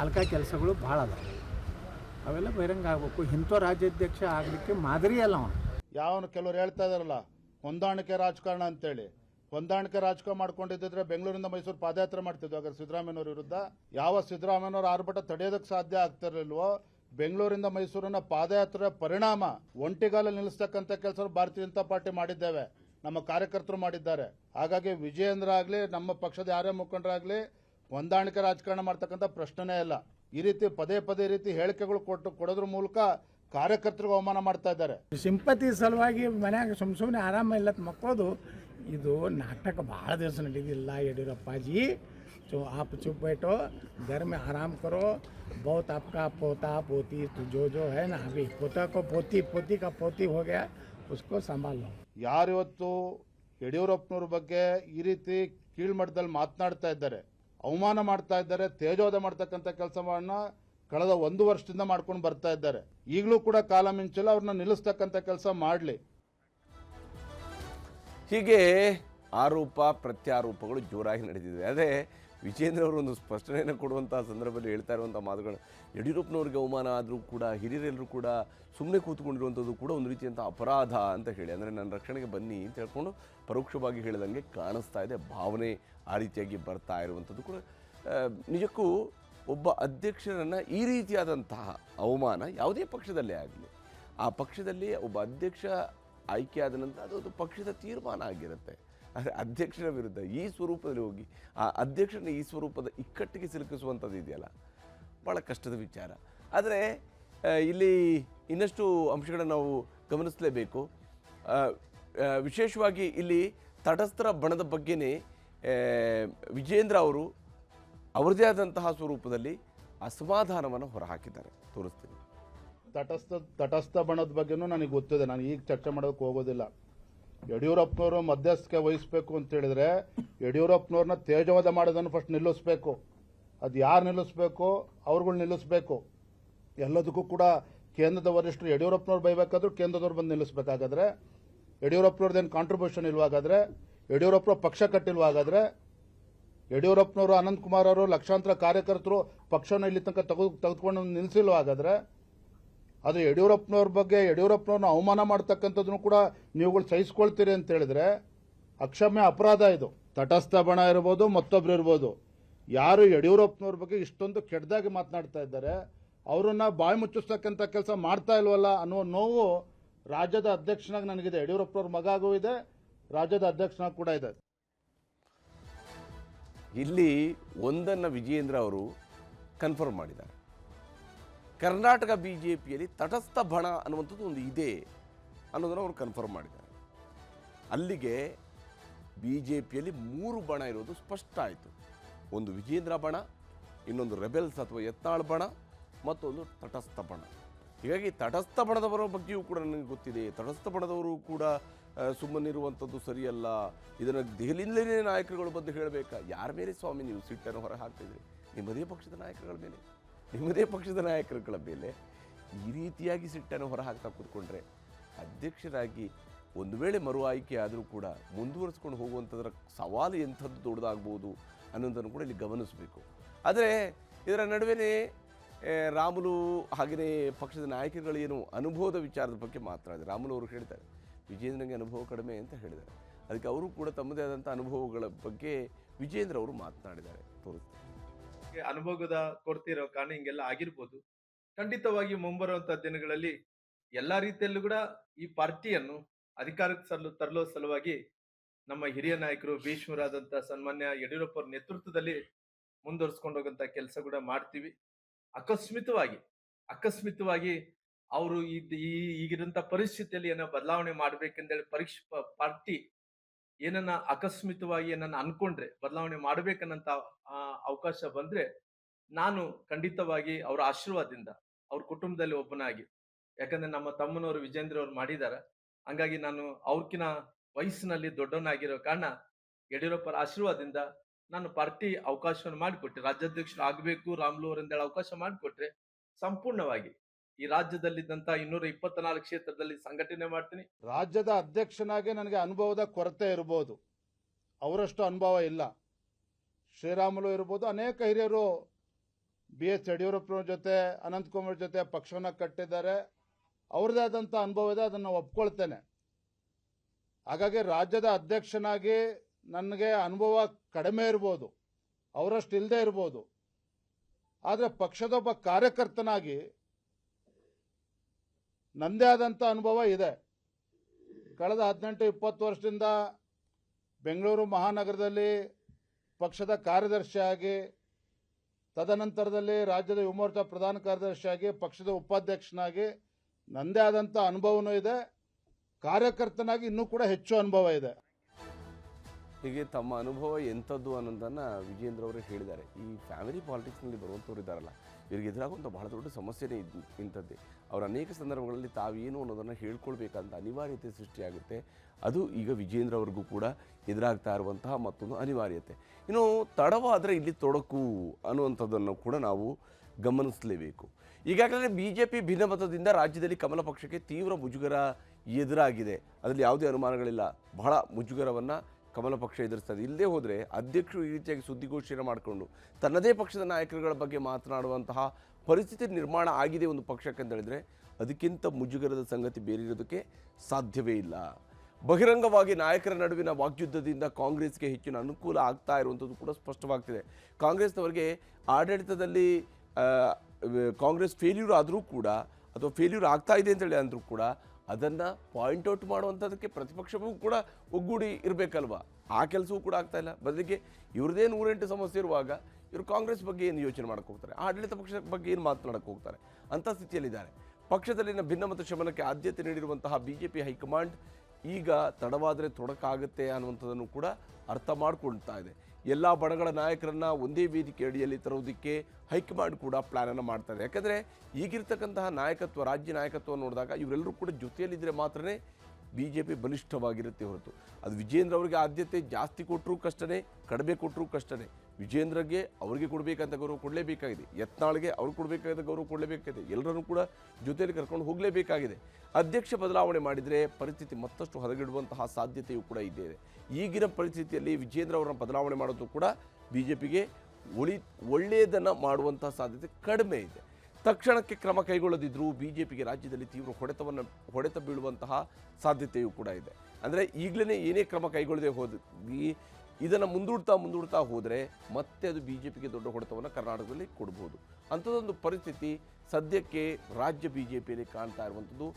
ಹಲ್ಕ ಕೆಲಸಗಳು ಭಾಳ ಅದಾವೆ. ಅವೆಲ್ಲ ಬಹಿರಂಗ ಆಗ್ಬೇಕು. ಇಂಥ ರಾಜ್ಯಾಧ್ಯಕ್ಷ ಆಗಲಿಕ್ಕೆ ಮಾದರಿ ಅಲ್ಲ ಅವನು. ಯಾವನು ಕೆಲವರು ಹೇಳ್ತಾ ಇದಾರಲ್ಲ ಹೊಂದಾಣಿಕೆ ರಾಜಕಾರಣ ಅಂತೇಳಿ. ಹೊಂದಾಣಿಕೆ ರಾಜಕೀಯ ಮಾಡ್ಕೊಂಡಿದ್ದಿದ್ರೆ ಬೆಂಗಳೂರಿಂದ ಮೈಸೂರು ಪಾದಯಾತ್ರೆ ಮಾಡ್ತಿದ್ವಿ. ಹಾಗಾದ್ರೆ ಸಿದ್ದರಾಮಯ್ಯನವ್ರ ವಿರುದ್ಧ ಯಾವ ಸಿದ್ದರಾಮಯ್ಯನವ್ರ ಆರ್ಭಟ ತಡೆಯೋದಕ್ಕೆ ಸಾಧ್ಯ ಆಗ್ತಿರಲಿಲ್ವೋ, ಬೆಂಗಳೂರಿಂದ ಮೈಸೂರಿನ ಪಾದಯಾತ್ರೆ ಪರಿಣಾಮ ಒಂಟಿಗಾಲ ನಿಲ್ಲಿಸ್ತಕ್ಕಂಥ ಕೆಲಸ ಭಾರತೀಯ ಜನತಾ ಪಾರ್ಟಿ ಮಾಡಿದ್ದೇವೆ. ನಮ್ಮ ಕಾರ್ಯಕರ್ತರು ಮಾಡಿದ್ದಾರೆ. ಹಾಗಾಗಿ ವಿಜಯೇಂದ್ರ ಆಗಲಿ ನಮ್ಮ ಪಕ್ಷದ ಯಾರೇ ಮುಖಂಡರಾಗಲಿ ಹೊಂದಾಣಿಕೆ ರಾಜಕಾರಣ ಮಾಡ್ತಕ್ಕಂಥ ಪ್ರಶ್ನೆನೇ ಇಲ್ಲ. ಈ ರೀತಿ ಪದೇ ಪದೇ ರೀತಿ ಹೇಳಿಕೆಗಳು ಕೊಟ್ಟು ಕೊಡೋದ್ರ ಮೂಲಕ ಕಾರ್ಯಕರ್ತರಿಗೆ ಅವಮಾನ ಮಾಡ್ತಾ ಇದ್ದಾರೆ. ಸಿಂಪತಿ ಸಲುವಾಗಿ ಮನ್ಯಾಗ ಸುಮ್ ಸುಮ್ಮನೆ ಆರಾಮ ಇಲ್ಲ ಮಕ್ಕೋದು ಇದು ನಾಟಕ ಭಾಳ ದಿವಸ ನಡೆದಿಲ್ಲ ಯಡಿಯೂರಪ್ಪಾಜಿ जो आप चुप बैठो घर में आराम करो बहुत आपका पोता पोती तो जो जो है ना अभी पोता को पोती पोती का पोती हो गया उसको संभाल लो ಯಾರಿವತ್ತು ಯಡಿಯೂರಪ್ಪನವ್ರ ಬಗ್ಗೆ ಈ ರೀತಿ ಕೀಳ್ಮಟ್ಟದಲ್ಲಿ ಮಾತನಾಡ್ತಾ ಇದ್ದಾರೆ ಅವಮಾನ ಮಾಡ್ತಾ ಇದ್ದಾರೆ ತೇಜೋಧ ಮಾಡ್ತಕ್ಕಂಥ ಕೆಲಸವನ್ನ ಕಳೆದ ಒಂದು ವರ್ಷದಿಂದ ಮಾಡ್ಕೊಂಡು ಬರ್ತಾ ಇದ್ದಾರೆ ಈಗಲೂ ಕೂಡ ಕಾಲ ಮಿಂಚಿಲ್ಲ ಅವ್ರನ್ನ ನಿಲ್ಲಿಸ್ತಕ್ಕಂಥ ಕೆಲಸ ಮಾಡಲಿ ಹೀಗೆ ಆರೋಪ, ಪ್ರತ್ಯಾರೋಪಗಳು ಜೋರಾಗಿ ನಡೆದಿದೆ. ಅದೇ ವಿಜೇಂದ್ರ ಅವರು ಒಂದು ಸ್ಪಷ್ಟನೆಯನ್ನು ಕೊಡುವಂಥ ಸಂದರ್ಭದಲ್ಲಿ ಹೇಳ್ತಾ ಇರುವಂಥ ಮಾತುಗಳು. ಯಡಿಯೂರಪ್ಪನವ್ರಿಗೆ ಅವಮಾನ ಆದರೂ ಕೂಡ, ಹಿರಿಯರೆಲ್ಲರೂ ಕೂಡ ಸುಮ್ಮನೆ ಕೂತ್ಕೊಂಡಿರುವಂಥದ್ದು ಕೂಡ ಒಂದು ರೀತಿಯಂಥ ಅಪರಾಧ ಅಂತ ಹೇಳಿ. ಅಂದರೆ ನನ್ನ ರಕ್ಷಣೆಗೆ ಬನ್ನಿ ಅಂತ ಹೇಳ್ಕೊಂಡು ಪರೋಕ್ಷವಾಗಿ ಹೇಳಿದಂಗೆ ಕಾಣಿಸ್ತಾ ಇದೆ. ಭಾವನೆ ಆ ರೀತಿಯಾಗಿ ಬರ್ತಾ ಇರುವಂಥದ್ದು ಕೂಡ. ನಿಜಕ್ಕೂ ಒಬ್ಬ ಅಧ್ಯಕ್ಷರನ್ನು ಈ ರೀತಿಯಾದಂತಹ ಅವಮಾನ ಯಾವುದೇ ಪಕ್ಷದಲ್ಲೇ ಆಗಲಿ, ಆ ಪಕ್ಷದಲ್ಲಿ ಒಬ್ಬ ಅಧ್ಯಕ್ಷ ಆಯ್ಕೆಯಾದ ನಂತರ ಅದೊಂದು ಪಕ್ಷದ ತೀರ್ಮಾನ ಆಗಿರುತ್ತೆ. ಆದರೆ ಅಧ್ಯಕ್ಷರ ವಿರುದ್ಧ ಈ ಸ್ವರೂಪದಲ್ಲಿ ಹೋಗಿ, ಆ ಅಧ್ಯಕ್ಷನ ಈ ಸ್ವರೂಪದ ಇಕ್ಕಟ್ಟಿಗೆ ಸಿಲುಕಿಸುವಂಥದ್ದು ಇದೆಯಲ್ಲ? ಭಾಳ ಕಷ್ಟದ ವಿಚಾರ. ಆದರೆ ಇಲ್ಲಿ ಇನ್ನಷ್ಟು ಅಂಶಗಳನ್ನು ನಾವು ಗಮನಿಸಲೇಬೇಕು. ವಿಶೇಷವಾಗಿ ಇಲ್ಲಿ ತಟಸ್ಥರ ಬಣದ ಬಗ್ಗೆನೇ ವಿಜೇಂದ್ರ ಅವರು, ಅವರದೇ ಆದಂತಹ ಸ್ವರೂಪದಲ್ಲಿ ಅಸಮಾಧಾನವನ್ನು ಹೊರಹಾಕಿದ್ದಾರೆ. ತೋರಿಸ್ತೀನಿ. ತಟಸ್ಥ ತಟಸ್ಥ ಬಣದ ಬಗ್ಗೆನೂ ನನಗೆ ಗೊತ್ತಿದೆ. ನಾನು ಈಗ ಚರ್ಚೆ ಮಾಡೋದಕ್ಕೆ ಹೋಗೋದಿಲ್ಲ. ಯಡಿಯೂರಪ್ಪನವರು ಮಧ್ಯಸ್ಥಿಕೆ ವಹಿಸಬೇಕು ಅಂತ ಹೇಳಿದ್ರೆ, ಯಡಿಯೂರಪ್ಪನವ್ರನ್ನ ತೇಜವಾದ ಮಾಡೋದನ್ನು ಫಸ್ಟ್ ನಿಲ್ಲಿಸ್ಬೇಕು. ಅದು ಯಾರು ನಿಲ್ಲಿಸ್ಬೇಕು? ಅವ್ರುಗಳು ನಿಲ್ಲಿಸ್ಬೇಕು. ಎಲ್ಲದಕ್ಕೂ ಕೂಡ ಕೇಂದ್ರದ ವರಿಷ್ಠರು ಯಡಿಯೂರಪ್ಪನವ್ರು ಬೈಬೇಕಾದ್ರೂ ಕೇಂದ್ರದವ್ರು ಬಂದು ನಿಲ್ಲಿಸ್ಬೇಕಾಗಾದ್ರೆ ಯಡಿಯೂರಪ್ಪನವ್ರದ್ದೇನು ಕಾಂಟ್ರಿಬ್ಯೂಷನ್ ಇಲ್ವಾಗಾದ್ರೆ, ಯಡಿಯೂರಪ್ಪನವ್ರ ಪಕ್ಷ ಕಟ್ಟಿಲ್ವಾಗಾದ್ರೆ, ಯಡಿಯೂರಪ್ಪನವರು ಅನಂತ್ ಕುಮಾರ್ ಅವರು ಲಕ್ಷಾಂತರ ಕಾರ್ಯಕರ್ತರು ಪಕ್ಷವನ್ನು ಇಲ್ಲಿ ತನಕ ತೆಗೆದು, ತೆಗೆದುಕೊಂಡು ನಿಲ್ಲಿಸಿಲ್ವಾ ಹಾಗಾದ್ರೆ ಆದರೆ ಯಡಿಯೂರಪ್ಪನವ್ರ ಬಗ್ಗೆ ಯಡಿಯೂರಪ್ಪನವ್ರನ್ನ ಅವಮಾನ ಮಾಡ್ತಕ್ಕಂಥದ್ದನ್ನು ಕೂಡ ನೀವುಗಳು ಸಹಿಸ್ಕೊಳ್ತೀರಿ ಅಂತ ಹೇಳಿದ್ರೆ ಅಕ್ಷಮ್ಯ ಅಪರಾಧ ಇದು. ತಟಸ್ಥ ಬಣ ಇರ್ಬೋದು, ಮತ್ತೊಬ್ರು ಇರ್ಬೋದು. ಯಾರು ಯಡಿಯೂರಪ್ಪನವ್ರ ಬಗ್ಗೆ ಇಷ್ಟೊಂದು ಕೆಟ್ಟದಾಗಿ ಮಾತನಾಡ್ತಾ ಇದ್ದಾರೆ, ಅವರನ್ನ ಬಾಯಿ ಮುಚ್ಚಿಸ್ತಕ್ಕಂಥ ಕೆಲಸ ಮಾಡ್ತಾ ಇಲ್ವಲ್ಲ ಅನ್ನೋ ನೋವು ರಾಜ್ಯದ ಅಧ್ಯಕ್ಷನಾಗಿ ನನಗಿದೆ. ಯಡಿಯೂರಪ್ಪನವ್ರ ಮಗ ಆಗೂ ಇದೆ, ರಾಜ್ಯದ ಅಧ್ಯಕ್ಷನಾಗ ಕೂಡ ಇದೆ. ಇಲ್ಲಿ ಒಂದನ್ನು ವಿಜಯೇಂದ್ರ ಅವರು ಕನ್ಫರ್ಮ್ ಮಾಡಿದ್ದಾರೆ. ಕರ್ನಾಟಕ ಬಿ ಜೆ ಪಿಯಲ್ಲಿ ತಟಸ್ಥ ಬಣ ಅನ್ನುವಂಥದ್ದು ಒಂದು ಇದೆ ಅನ್ನೋದನ್ನು ಅವರು ಕನ್ಫರ್ಮ್ ಮಾಡಿದ್ದಾರೆ. ಅಲ್ಲಿಗೆ ಬಿ ಜೆ ಪಿಯಲ್ಲಿ ಮೂರು ಬಣ ಇರೋದು ಸ್ಪಷ್ಟ ಆಯಿತು. ಒಂದು ವಿಜೇಂದ್ರ ಬಣ, ಇನ್ನೊಂದು ರೆಬೆಲ್ಸ್ ಅಥವಾ ಎತ್ತಾಳ್ ಬಣ, ಮತ್ತೊಂದು ತಟಸ್ಥ ಬಣ. ಹೀಗಾಗಿ ತಟಸ್ಥ ಬಣದವರ ಬಗ್ಗೆಯೂ ಕೂಡ ನನಗೆ ಗೊತ್ತಿದೆ. ತಟಸ್ಥ ಬಣದವರು ಕೂಡ ಸುಮ್ಮನಿರುವಂಥದ್ದು ಸರಿಯಲ್ಲ. ಇದನ್ನು ದೆಹಲಿಯಿಂದಲೇ ನಾಯಕರುಗಳು ಬಂದು ಹೇಳಬೇಕಾ? ಯಾರ ಮೇಲೆ ಸ್ವಾಮಿ ನೀವು ಸಿಟ್ಟನ್ನು ಹೊರ ಹಾಕ್ತಿದ್ರಿ ನಿಮ್ಮದೇ ಪಕ್ಷದ ನಾಯಕರುಗಳ ಮೇಲೆ. ನಿಮ್ಮದೇ ಪಕ್ಷದ ನಾಯಕರುಗಳ ಮೇಲೆ ಈ ರೀತಿಯಾಗಿ ಸಿಟ್ಟನ್ನು ಹೊರ ಹಾಕ್ತಾ ಕೂತ್ಕೊಂಡ್ರೆ ಅಧ್ಯಕ್ಷರಾಗಿ ಒಂದು ವೇಳೆ ಮರು ಆಯ್ಕೆ ಆದರೂ ಕೂಡ ಮುಂದುವರಿಸ್ಕೊಂಡು ಹೋಗುವಂಥದ್ರ ಸವಾಲು ಎಂಥದ್ದು ದೊಡ್ಡದಾಗ್ಬೋದು ಅನ್ನೋದನ್ನು ಕೂಡ ಇಲ್ಲಿ ಗಮನಿಸಬೇಕು. ಆದರೆ ಇದರ ನಡುವೆ ರಾಮುಲು ಹಾಗೆಯೇ ಪಕ್ಷದ ನಾಯಕರುಗಳೇನು ಅನುಭವದ ವಿಚಾರದ ಬಗ್ಗೆ ಮಾತನಾಡಿದೆ ರಾಮುಲು ಅವರು ಹೇಳ್ತಾರೆ ವಿಜೇಂದ್ರನಿಗೆ ಅನುಭವ ಕಡಿಮೆ ಅಂತ ಹೇಳಿದ್ದಾರೆ. ಅದಕ್ಕೆ ಅವರು ಕೂಡ ತಮ್ಮದೇ ಆದಂಥ ಅನುಭವಗಳ ಬಗ್ಗೆ ವಿಜೇಂದ್ರ ಅವರು ಮಾತನಾಡಿದ್ದಾರೆ. ತೋರಿಸ್ತಾರೆ ಗೆ ಅನುಭವದ ಕೊರತೆ ಇರೋ ಕಾರಣ ಹಿಂಗೆಲ್ಲ ಆಗಿರ್ಬೋದು. ಖಂಡಿತವಾಗಿ ಮುಂಬರುವಂತ ದಿನಗಳಲ್ಲಿ ಎಲ್ಲಾ ರೀತಿಯಲ್ಲೂ ಕೂಡ ಈ ಪಾರ್ಟಿಯನ್ನು ಅಧಿಕಾರಕ್ಕೆ ಸಲ್ಲು ತರಲು ಸಲುವಾಗಿ ನಮ್ಮ ಹಿರಿಯ ನಾಯಕರು ಭೀಷ್ಮರಾದಂತಹ ಸನ್ಮಾನ್ಯ ಯಡಿಯೂರಪ್ಪ ನೇತೃತ್ವದಲ್ಲಿ ಮುಂದುವರಿಸ್ಕೊಂಡು ಹೋಗಂತ ಕೆಲಸ ಕೂಡ ಮಾಡ್ತೀವಿ. ಅಕಸ್ಮಿತವಾಗಿ ಅಕಸ್ಮಿತವಾಗಿ ಅವರು ಈ ಈಗಿರಂತ ಪರಿಸ್ಥಿತಿಯಲ್ಲಿ ಏನೋ ಬದಲಾವಣೆ ಮಾಡ್ಬೇಕಂದೇಳಿ ಪರೀಕ್ಷ ಪಾರ್ಟಿ ಏನನ್ನ ಆಕಸ್ಮಿತವಾಗಿ ಏನನ್ನ ಅನ್ಕೊಂಡ್ರೆ, ಬದಲಾವಣೆ ಮಾಡ್ಬೇಕನ್ನಂತ ಅವಕಾಶ ಬಂದ್ರೆ ನಾನು ಖಂಡಿತವಾಗಿ ಅವರ ಆಶೀರ್ವಾದದಿಂದ, ಅವ್ರ ಕುಟುಂಬದಲ್ಲಿ ಒಬ್ಬನಾಗಿ, ಯಾಕಂದ್ರೆ ನಮ್ಮ ತಮ್ಮನವರು ವಿಜೇಂದ್ರ ಅವ್ರು ಮಾಡಿದಾರ, ಹಂಗಾಗಿ ನಾನು ಅವ್ರಕಿನ ವಯಸ್ಸಿನಲ್ಲಿ ದೊಡ್ಡವನಾಗಿರೋ ಕಾರಣ ಯಡಿಯೂರಪ್ಪರ ಆಶೀರ್ವಾದದಿಂದ ನಾನು ಪಾರ್ಟಿ ಅವಕಾಶವನ್ನು ಮಾಡಿಕೊಟ್ಟೆ. ರಾಜ್ಯಾಧ್ಯಕ್ಷರು ಆಗ್ಬೇಕು, ರಾಮ್ಲು ಅವರಿಂದ ಅವಕಾಶ ಮಾಡಿಕೊಟ್ರೆ, ಸಂಪೂರ್ಣವಾಗಿ ಈ ರಾಜ್ಯದಲ್ಲಿದ್ದಂತ ಇನ್ನೂರ ಇಪ್ಪತ್ನಾಲ್ಕು ಕ್ಷೇತ್ರದಲ್ಲಿ ಸಂಘಟನೆ ಮಾಡ್ತೀನಿ. ರಾಜ್ಯದ ಅಧ್ಯಕ್ಷನಾಗೆ ನನಗೆ ಅನುಭವದ ಕೊರತೆ ಇರಬಹುದು ಅವರಷ್ಟು ಅನುಭವ ಇಲ್ಲ. ಶ್ರೀರಾಮುಲು ಇರ್ಬೋದು, ಅನೇಕ ಹಿರಿಯರು ಬಿ ಎಸ್ ಯಡಿಯೂರಪ್ಪನವ್ರ ಜೊತೆ ಅನಂತಕುಮಾರ್ ಜೊತೆ ಪಕ್ಷವನ್ನು ಕಟ್ಟಿದ್ದಾರೆ. ಅವ್ರದ್ದೇ ಆದಂಥ ಅನುಭವ ಇದೆ, ಅದನ್ನು ಒಪ್ಕೊಳ್ತೇನೆ. ಹಾಗಾಗಿ ರಾಜ್ಯದ ಅಧ್ಯಕ್ಷನಾಗಿ ನನಗೆ ಅನುಭವ ಕಡಿಮೆ ಇರ್ಬೋದು. ಅವರಷ್ಟು ಇಲ್ಲದೆ ಇರ್ಬೋದು. ಆದರೆ ಪಕ್ಷದೊಬ್ಬ ಕಾರ್ಯಕರ್ತನಾಗಿ ನನ್ನದೇ ಆದಂಥ ಅನುಭವ ಇದೆ. ಕಳೆದ ಹದಿನೆಂಟು, ಇಪ್ಪತ್ತು ವರ್ಷದಿಂದ ಬೆಂಗಳೂರು ಮಹಾನಗರದಲ್ಲಿ ಪಕ್ಷದ ಕಾರ್ಯದರ್ಶಿಯಾಗಿ ತದನಂತರದಲ್ಲಿ ರಾಜ್ಯದ ಯುವಮೋರ್ಚಾ ಪ್ರಧಾನ ಕಾರ್ಯದರ್ಶಿಯಾಗಿ ಪಕ್ಷದ ಉಪಾಧ್ಯಕ್ಷನಾಗಿ ನನ್ನದೇ ಆದಂಥ ಅನುಭವನೂ ಇದೆ. ಕಾರ್ಯಕರ್ತನಾಗಿ ಇನ್ನೂ ಕೂಡ ಹೆಚ್ಚು ಅನುಭವ ಇದೆ. ಹೀಗೆ ತಮ್ಮ ಅನುಭವ ಎಂಥದ್ದು ಅನ್ನೋದನ್ನು ವಿಜೇಂದ್ರ ಅವರು ಹೇಳಿದ್ದಾರೆ. ಈ ಫ್ಯಾಮಿಲಿ ಪಾಲಿಟಿಕ್ಸ್ನಲ್ಲಿ ಬರುವಂಥವ್ರು ಇದ್ದಾರಲ್ಲ ಇವ್ರಿಗೆ ಎದುರಾಗುವಂಥ ಬಹಳ ದೊಡ್ಡ ಸಮಸ್ಯೆನೇ ಇದ್ದು ಇಂಥದ್ದೇ. ಅವ್ರು ಅನೇಕ ಸಂದರ್ಭಗಳಲ್ಲಿ ತಾವೇನು ಅನ್ನೋದನ್ನು ಹೇಳ್ಕೊಳ್ಬೇಕಂತ ಅನಿವಾರ್ಯತೆ ಸೃಷ್ಟಿಯಾಗುತ್ತೆ. ಅದು ಈಗ ವಿಜೇಂದ್ರ ಅವ್ರಿಗೂ ಕೂಡ ಎದುರಾಗ್ತಾ ಇರುವಂತಹ ಮತ್ತೊಂದು ಅನಿವಾರ್ಯತೆ. ಇನ್ನು ತಡವಾದರೆ ಇಲ್ಲಿ ತೊಡಕು ಅನ್ನುವಂಥದ್ದನ್ನು ಕೂಡ ನಾವು ಗಮನಿಸಲೇಬೇಕು. ಈಗಾಗಲೇ ಬಿ ಜೆ ಪಿ ಭಿನ್ನಮತದಿಂದ ರಾಜ್ಯದಲ್ಲಿ ಕಮಲ ಪಕ್ಷಕ್ಕೆ ತೀವ್ರ ಮುಜುಗರ ಎದುರಾಗಿದೆ. ಅದರಲ್ಲಿ ಯಾವುದೇ ಅನುಮಾನಗಳಿಲ್ಲ. ಬಹಳ ಮುಜುಗರವನ್ನು ಕಮಲ ಪಕ್ಷ ಎದುರಿಸ್ತದೆ. ಇಲ್ಲದೆ ಹೋದರೆ ಅಧ್ಯಕ್ಷರು ಈ ರೀತಿಯಾಗಿ ಸುದ್ದಿಗೋಷ್ಠಿಯನ್ನು ಮಾಡಿಕೊಂಡು ತನ್ನದೇ ಪಕ್ಷದ ನಾಯಕರುಗಳ ಬಗ್ಗೆ ಮಾತನಾಡುವಂತಹ ಪರಿಸ್ಥಿತಿ ನಿರ್ಮಾಣ ಆಗಿದೆ ಒಂದು ಪಕ್ಷಕ್ಕೆ ಅಂತ ಹೇಳಿದರೆ ಅದಕ್ಕಿಂತ ಮುಜುಗರದ ಸಂಗತಿ ಬೇರಿರೋದಕ್ಕೆ ಸಾಧ್ಯವೇ ಇಲ್ಲ. ಬಹಿರಂಗವಾಗಿ ನಾಯಕರ ನಡುವಿನ ವಾಗ್ಯುದ್ಧದಿಂದ ಕಾಂಗ್ರೆಸ್ಗೆ ಹೆಚ್ಚಿನ ಅನುಕೂಲ ಆಗ್ತಾ ಇರುವಂಥದ್ದು ಕೂಡ ಸ್ಪಷ್ಟವಾಗ್ತಿದೆ. ಕಾಂಗ್ರೆಸ್ನವರಿಗೆ ಆಡಳಿತದಲ್ಲಿ ಕಾಂಗ್ರೆಸ್ ಫೇಲ್ಯೂರ್ ಆದರೂ ಕೂಡ ಅಥವಾ ಫೇಲ್ಯೂರ್ ಆಗ್ತಾ ಇದೆ ಅಂತೇಳಿ ಅಂದರೂ ಕೂಡ ಅದನ್ನು ಪಾಯಿಂಟ್ ಔಟ್ ಮಾಡುವಂಥದ್ದಕ್ಕೆ ಪ್ರತಿಪಕ್ಷವೂ ಕೂಡ ಒಗ್ಗೂಡಿ ಇರಬೇಕಲ್ವ? ಆ ಕೆಲಸವೂ ಕೂಡ ಆಗ್ತಾ ಇಲ್ಲ. ಬದಲಿಗೆ ಇವ್ರದ್ದೇ ನೂರೆಂಟು ಸಮಸ್ಯೆ ಇರುವಾಗ ಇವರು ಕಾಂಗ್ರೆಸ್ ಬಗ್ಗೆ ಏನು ಯೋಚನೆ ಮಾಡಕ್ಕೆ ಹೋಗ್ತಾರೆ? ಆಡಳಿತ ಪಕ್ಷದ ಬಗ್ಗೆ ಏನು ಮಾತನಾಡಕ್ಕೆ ಹೋಗ್ತಾರೆ? ಅಂಥ ಸ್ಥಿತಿಯಲ್ಲಿದ್ದಾರೆ. ಪಕ್ಷದಲ್ಲಿನ ಭಿನ್ನಮತ ಶಮನಕ್ಕೆ ಆದ್ಯತೆ ನೀಡಿರುವಂತಹ B J P high command ಈಗ ತಡವಾದರೆ ತೊಡಕಾಗುತ್ತೆ ಅನ್ನುವಂಥದ್ದನ್ನು ಕೂಡ ಅರ್ಥ ಮಾಡಿಕೊಳ್ತಾ ಇದೆ. ಎಲ್ಲ ಬಣಗಳ ನಾಯಕರನ್ನು ಒಂದೇ ವೇದಿಕೆ ಅಡಿಯಲ್ಲಿ ತರುವುದಕ್ಕೆ ಹೈಕಮಾಂಡ್ ಕೂಡ ಪ್ಲ್ಯಾನನ್ನು ಮಾಡ್ತಾರೆ. ಯಾಕಂದರೆ ಈಗಿರ್ತಕ್ಕಂತಹ ನಾಯಕತ್ವ, ರಾಜ್ಯ ನಾಯಕತ್ವ ನೋಡಿದಾಗ ಇವರೆಲ್ಲರೂ ಕೂಡ ಜೊತೆಯಲ್ಲಿದ್ದರೆ ಮಾತ್ರನೇ ಬಿ ಜೆ ಪಿ ಬಲಿಷ್ಠವಾಗಿರುತ್ತೆ ಹೊರತು. ಅದು ವಿಜೇಂದ್ರ ಅವರಿಗೆ ಆದ್ಯತೆ ಜಾಸ್ತಿ ಕೊಟ್ಟರೂ ಕಷ್ಟನೇ, ಕಡಿಮೆ ಕೊಟ್ಟರೂ ಕಷ್ಟನೇ. ವಿಜೇಂದ್ರಗೆ ಅವರಿಗೆ ಕೊಡಬೇಕಂತ ಗೌರವ ಕೊಡಲೇಬೇಕಾಗಿದೆ. ಯತ್ನಾಳ್ಗೆ ಅವ್ರಿಗೆ ಕೊಡಬೇಕಾದ ಗೌರವ ಕೊಡಲೇಬೇಕಾಗಿದೆ. ಎಲ್ಲರನ್ನೂ ಕೂಡ ಜೊತೆಯಲ್ಲಿ ಕರ್ಕೊಂಡು ಹೋಗಲೇಬೇಕಾಗಿದೆ. ಅಧ್ಯಕ್ಷ ಬದಲಾವಣೆ ಮಾಡಿದರೆ ಪರಿಸ್ಥಿತಿ ಮತ್ತಷ್ಟು ಹದಗೆಡುವಂತಹ ಸಾಧ್ಯತೆಯೂ ಕೂಡ ಇದೆ. ಈಗಿನ ಪರಿಸ್ಥಿತಿಯಲ್ಲಿ ವಿಜೇಂದ್ರ ಅವರನ್ನು ಬದಲಾವಣೆ ಮಾಡೋದು ಕೂಡ ಬಿ ಜೆ ಪಿಗೆ ಒಳಿ, ಒಳ್ಳೆಯದನ್ನು ಮಾಡುವಂತಹ ಸಾಧ್ಯತೆ ಕಡಿಮೆ ಇದೆ. ತಕ್ಷಣಕ್ಕೆ ಕ್ರಮ ಕೈಗೊಳ್ಳದಿದ್ದರೂ ಬಿ ಜೆ ಪಿಗೆ ರಾಜ್ಯದಲ್ಲಿ ತೀವ್ರ ಹೊಡೆತವನ್ನು, ಹೊಡೆತ ಬೀಳುವಂತಹ ಸಾಧ್ಯತೆಯೂ ಕೂಡ ಇದೆ. ಅಂದರೆ ಈಗಲೇ ಏನೇ ಕ್ರಮ ಕೈಗೊಳ್ಳದೆ ಹೋದ ಇದನ್ನು ಮುಂದೂಡ್ತಾ ಮುಂದೂಡ್ತಾ ಹೋದರೆ ಮತ್ತೆ ಅದು ಬಿ ಜೆ ಪಿಗೆ ದೊಡ್ಡ ಹೊಡೆತವನ್ನು ಕರ್ನಾಟಕದಲ್ಲಿ ಕೊಡ್ಬೋದು. ಅಂಥದ್ದೊಂದು ಪರಿಸ್ಥಿತಿ ಸದ್ಯಕ್ಕೆ ರಾಜ್ಯ ಬಿ ಜೆ ಪಿಯಲ್ಲಿ ಕಾಣ್ತಾ ಇರುವಂಥದ್ದು.